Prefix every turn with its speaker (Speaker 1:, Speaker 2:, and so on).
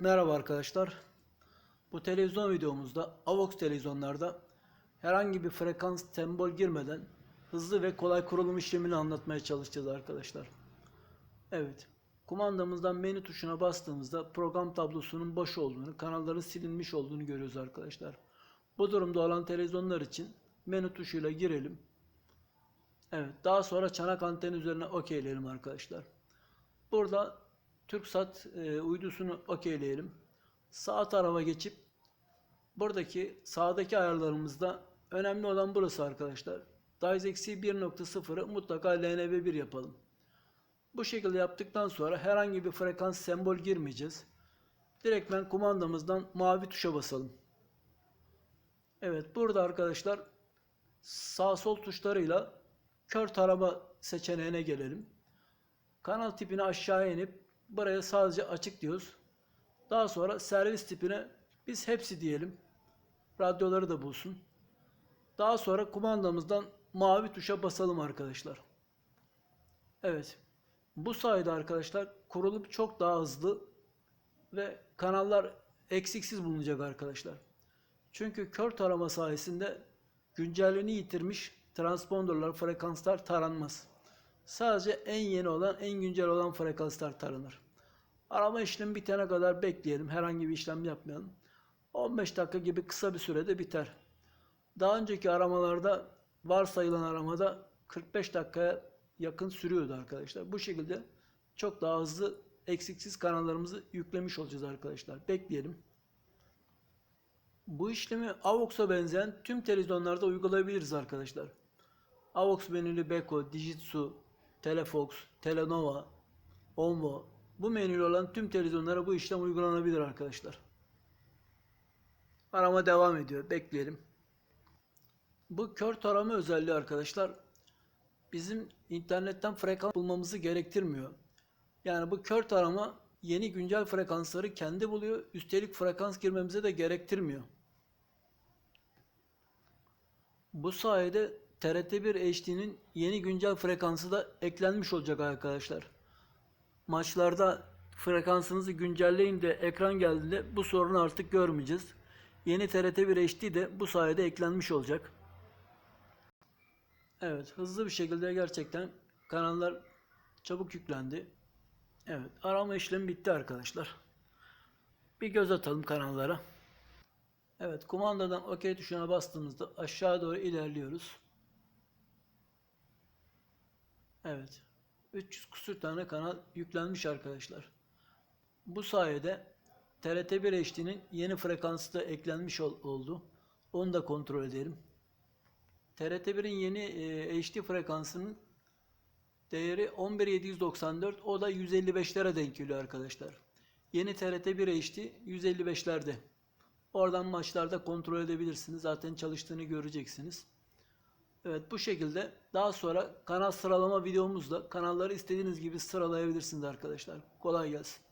Speaker 1: Merhaba arkadaşlar. Bu televizyon videomuzda AVOX televizyonlarda herhangi bir frekans sembol girmeden hızlı ve kolay kurulum işlemini anlatmaya çalışacağız arkadaşlar. Evet. Kumandamızdan menü tuşuna bastığımızda program tablosunun boş olduğunu, kanalların silinmiş olduğunu görüyoruz arkadaşlar. Bu durumda olan televizyonlar için menü tuşuyla girelim. Evet. Daha sonra çanak anten üzerine okeyleyelim arkadaşlar. Burada TürkSat e, uydusunu okeyleyelim. Sağ tarafa geçip buradaki sağdaki ayarlarımızda önemli olan burası arkadaşlar. DiceXC 1.0'ı mutlaka LNB1 yapalım. Bu şekilde yaptıktan sonra herhangi bir frekans sembol girmeyeceğiz. Direktmen kumandamızdan mavi tuşa basalım. Evet burada arkadaşlar sağ sol tuşlarıyla kör tarama seçeneğine gelelim. Kanal tipini aşağıya inip buraya sadece açık diyoruz. Daha sonra servis tipine biz hepsi diyelim. Radyoları da bulsun. Daha sonra kumandamızdan mavi tuşa basalım arkadaşlar. Evet. Bu sayede arkadaşlar kurulum çok daha hızlı ve kanallar eksiksiz bulunacak arkadaşlar. Çünkü kör tarama sayesinde güncelliğini yitirmiş transponderlar, frekanslar taranmaz. Sadece en yeni olan, en güncel olan frekanslar taranır. Arama işlemi bitene kadar bekleyelim. Herhangi bir işlem yapmayalım. 15 dakika gibi kısa bir sürede biter. Daha önceki aramalarda varsayılan aramada 45 dakikaya yakın sürüyordu arkadaşlar. Bu şekilde çok daha hızlı eksiksiz kanallarımızı yüklemiş olacağız arkadaşlar. Bekleyelim. Bu işlemi AVOX'a benzeyen tüm televizyonlarda uygulayabiliriz arkadaşlar. AVOX menülü Beko, Digitsu, Telefox, Telenova, Onvo bu menülü olan tüm televizyonlara bu işlem uygulanabilir arkadaşlar. Arama devam ediyor. Bekleyelim. Bu kör tarama özelliği arkadaşlar bizim internetten frekans bulmamızı gerektirmiyor. Yani bu kör tarama yeni güncel frekansları kendi buluyor. Üstelik frekans girmemize de gerektirmiyor. Bu sayede TRT1 HD'nin yeni güncel frekansı da eklenmiş olacak arkadaşlar. Maçlarda frekansınızı güncelleyin de ekran geldiğinde bu sorunu artık görmeyeceğiz. Yeni TRT1 HD de bu sayede eklenmiş olacak. Evet hızlı bir şekilde gerçekten kanallar çabuk yüklendi. Evet arama işlemi bitti arkadaşlar. Bir göz atalım kanallara. Evet kumandadan OK tuşuna bastığımızda aşağı doğru ilerliyoruz. Evet. 300 kusur tane kanal yüklenmiş arkadaşlar. Bu sayede TRT1 HD'nin yeni frekansı da eklenmiş ol- oldu. Onu da kontrol edelim. TRT1'in yeni e, HD frekansının değeri 11794 o da 155'lere denk geliyor arkadaşlar. Yeni TRT1 HD 155'lerde. Oradan maçlarda kontrol edebilirsiniz. Zaten çalıştığını göreceksiniz. Evet bu şekilde daha sonra kanal sıralama videomuzda kanalları istediğiniz gibi sıralayabilirsiniz arkadaşlar. Kolay gelsin.